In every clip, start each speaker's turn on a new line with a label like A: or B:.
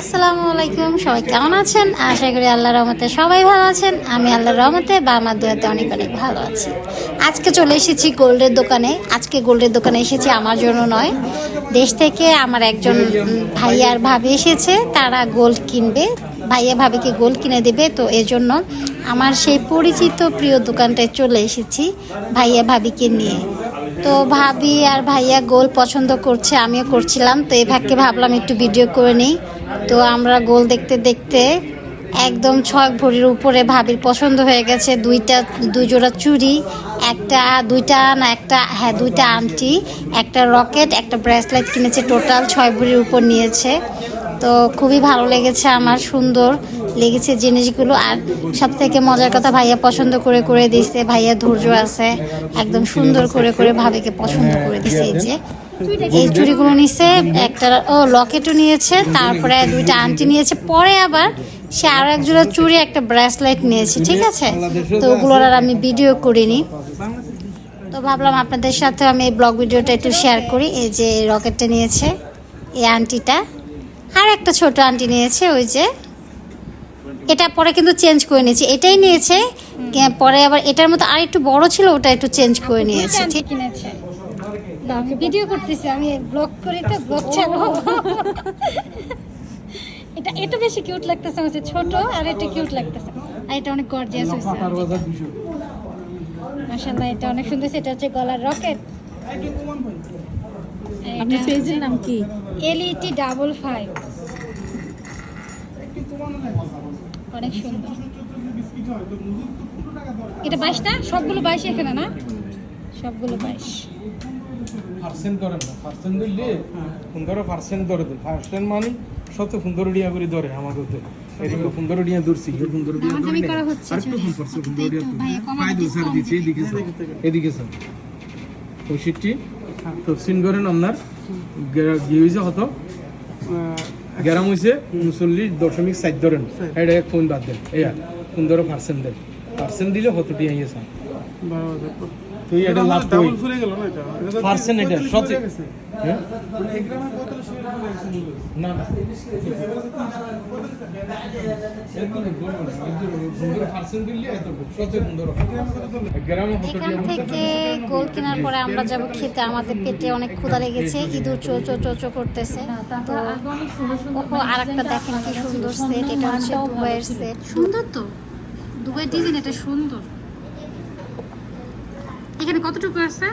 A: আসসালামু আলাইকুম, সবাই কেমন আছেন? আশা করি আল্লাহর রহমতে সবাই ভালো আছেন। আমি আল্লাহর রহমতে বা আমার দুয়াতে অনেক অনেক ভালো আছি। আজকে চলে এসেছি গোল্ডের দোকানে। আজকে গোল্ডের দোকানে এসেছি আমার জন্য নয়। দেশ থেকে আমার একজন ভাইয়া আর ভাবি এসেছে। তারা গোল্ড কিনবে। ভাইয়া ভাবিকে গোল্ড কিনে দেবে। তো এজন্য আমার সেই পরিচিত প্রিয় দোকানটায় চলে এসেছি ভাইয়া ভাবিকে নিয়ে। তো ভাবি আর ভাইয়া গোল পছন্দ করছে, আমিও করছিলাম। তো এ ভাগকে ভাবলাম একটু ভিডিও করে নিই। তো আমরা গোল দেখতে দেখতে একদম ছয় ভরির উপরে ভাবির পছন্দ হয়ে গেছে। দুইটা, দুই জোড়া চুড়ি, একটা, দুইটা না, একটা হ্যাঁ দুইটা আংটি, একটা রকেট, একটা ব্রেসলেট কিনেছে টোটাল, ছয় ভরির উপর নিয়েছে। তো খুবই ভালো লেগেছে আমার, সুন্দর লেগেছে জিনিসগুলো। আর সব থেকে মজার কথা ভাইয়া পছন্দ করে করে দিছে ভাইয়া ধৈর্য আছে, একদম সুন্দর করে করে ভাবিকে পছন্দ করে দিছে এই যে। এই চুড়িগুলো নিছে একটা ও লকেটও নিয়েছে তারপরে দুইটা আংটি নিয়েছে। পরে আবার সে আরও এক জোড়া চুড়ি একটা ব্রেসলেট নিয়েছে ঠিক আছে? তো ওগুলোর আর আমি ভিডিও করিনি। তো ভাবলাম আপনাদের সাথে আমি এই ব্লগ ভিডিওটা একটু শেয়ার করি। এই যে রকেটটা নিয়েছে এই আন্টিটা আর একটা ছোট আন্টি নিয়েছে ওই যে। এটা পরে কিন্তু চেঞ্জ করে নিয়েছে। এটাই নিয়েছে পরে আবার এটার মতো আর একটু বড় ছিল ওটা একটু চেঞ্জ করে নিয়েছে ঠিক কিনেছে। আমি ভিডিও করতেছি আমি ব্লগ করি তো ব্লগ চালাবো এটা এটা বেশি কিউট লাগতেছে আমার ছোট আর এটা কিউট লাগতেছে। আর এটা অনেক গর্জিয়াস হয়েছে মাশাআল্লাহ এটা অনেক সুন্দর এটা হচ্ছে গলার রকেট
B: আপনার পেজের নাম কি?
A: এলইটি ডাবল ফাইভ অনেক সুন্দর। এটা বাইশ না? সবগুলো বাইশ এখানে না? সবগুলো বাইশ।
C: পার্সেন্ট না। পার্সেন্ট ধরলে সুন্দর পার্সেন্ট ধরে দেয়। পার্সেন্ট মানে শত ডিয়া করে ধরে আমাদের তো এদিকে সুন্দর ডিয়া ধরছি ধরে আর একটু কম পার্সেন্ট দু এদিকে স্যার এদিকে স্যার। পঁয়ষট্টি। তো করেন আপনার হয়েছে গ্রাম হয়েছে উনচল্লিশ দশমিক সাত ধরেন। এটা এক ফোন বাদ দেন। এয়া সুন্দর পার্সেন্ট দেন। পার্সেন্ট দিলে কতটি আইয়ে স্যার তুই এটা লাভ তুই পার্সেন্ট এটা? সত্যি হ্যাঁ? না না।
A: এখান থেকে গোল কেনার পরে আমরা যাব খেতে। আমাদের পেটে অনেক ক্ষুধা লেগেছে। ইঁদুর চো চো চো চো করতেছে। তো ওহো আর একটা দেখেন কি সুন্দর সেট এটা হচ্ছে দুবাইয়ের সেট সুন্দর তো। দুবাইয়ের ডিজাইন এটা সুন্দর। এখানে কতটুকু আছে?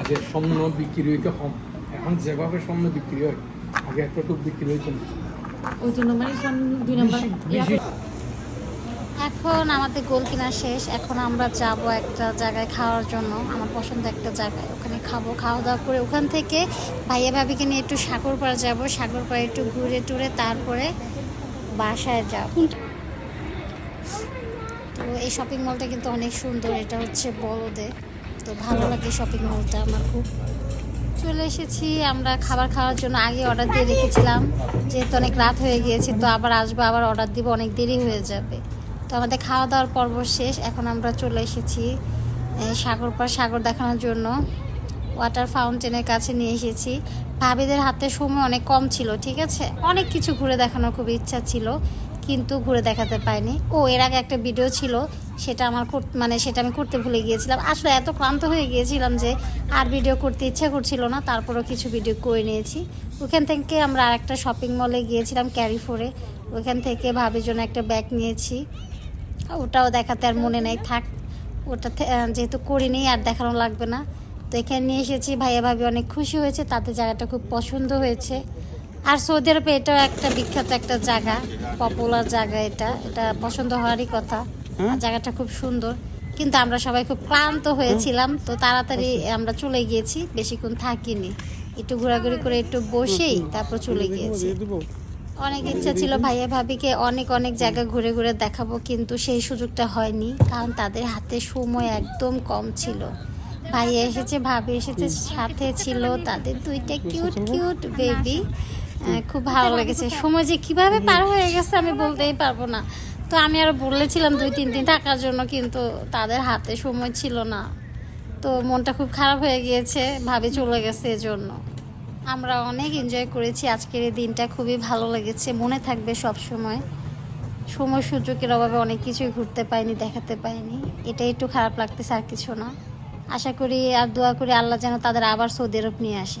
C: আগে স্বর্ণ বিক্রি হইতে কম এখন যেভাবে স্বর্ণ বিক্রি হয় আগে এতটুকু বিক্রি হইতো না।
B: ওই জন্য মানে দুই নাম্বার
A: এখন আমাদের গোল কিনা শেষ। এখন আমরা যাব একটা জায়গায় খাওয়ার জন্য আমার পছন্দ একটা জায়গায়। ওখানে খাব। খাওয়া দাওয়া করে ওখান থেকে ভাইয়া ভাবিকে নিয়ে একটু সাগরপাড়া যাব। সাগরপাড়া একটু ঘুরে টুরে তারপরে বাসায় যাব। তো এই শপিং মলটা কিন্তু অনেক সুন্দর। এটা হচ্ছে বড়দের। তো ভালো লাগে শপিং মলটা আমার খুব। চলে এসেছি আমরা খাবার খাওয়ার জন্য। আগে অর্ডার দিয়ে রেখেছিলাম, যেহেতু অনেক রাত হয়ে গিয়েছে, তো আবার আসব, আবার অর্ডার দিব, অনেক দেরি হয়ে যাবে। তো আমাদের খাওয়া দাওয়ার পর্ব শেষ, এখন আমরা চলে এসেছি সাগর পার সাগর দেখানোর জন্য। ওয়াটার ফাউন্টেনের কাছে নিয়ে এসেছি। ভাবিদের হাতে সময় অনেক কম ছিল, ঠিক আছে? অনেক কিছু ঘুরে দেখানোর খুব ইচ্ছা ছিল। কিন্তু ঘুরে দেখাতে পাইনি। ও, এর আগে একটা ভিডিও ছিল, সেটা আমার মানে সেটা আমি করতে ভুলে গিয়েছিলাম। আসলে এত ক্লান্ত হয়ে গিয়েছিলাম যে আর ভিডিও করতে ইচ্ছা করছিল না, তারপরেও কিছু ভিডিও করে নিয়েছি। ওখান থেকে আমরা আরেকটা শপিং মলে গিয়েছিলাম ক্যারিফোরে ওখান থেকে ভাবির জন্য একটা ব্যাগ নিয়েছি। ওটাও দেখাতে আর মনে নেই, থাক। ওটা যেহেতু করিনি, আর দেখানো লাগবে না। তো এখানে নিয়ে এসেছি। ভাইয়া ভাবি অনেক খুশি হয়েছে, তাদের জায়গাটা খুব পছন্দ হয়েছে। আর সৌদি আরবে এটাও একটা বিখ্যাত একটা জায়গা পপুলার জায়গা এটা। এটা পছন্দ হওয়ারই কথা। জায়গাটা খুব সুন্দর। কিন্তু আমরা সবাই খুব ক্লান্ত হয়েছিলাম তো তাড়াতাড়ি আমরা চলে গিয়েছি বেশিক্ষণ থাকিনি। একটু ঘোরাঘুরি করে একটু বসেই তারপর চলে গিয়েছি। অনেক ইচ্ছা ছিল ভাইয়া ভাবিকে অনেক অনেক জায়গা ঘুরে ঘুরে দেখাবো কিন্তু সেই সুযোগটা হয়নি কারণ তাদের হাতে সময় একদম কম ছিল। ভাইয়া এসেছে ভাবি এসেছে সাথে ছিল তাদের দুইটা কিউট কিউট বেবি খুব ভালো লেগেছে। সময় যে কীভাবে পার হয়ে গেছে আমি বলতেই পারব না। তো আমি আরও বলেছিলাম দুই তিন দিন থাকার জন্য কিন্তু তাদের হাতে সময় ছিল না। তো মনটা খুব খারাপ হয়ে গিয়েছে ভাবে চলে গেছে এজন্য। আমরা অনেক এনজয় করেছি। আজকের এই দিনটা খুবই ভালো লেগেছে। মনে থাকবে সব সময়। সময় সুযোগের অভাবে অনেক কিছুই ঘুরতে পাইনি দেখাতে পাইনি। এটা একটু খারাপ লাগতেছে আর কিছু না। আশা করি আর দোয়া করি আল্লাহ যেন তাদের আবার সৌদি আরব নিয়ে আসে।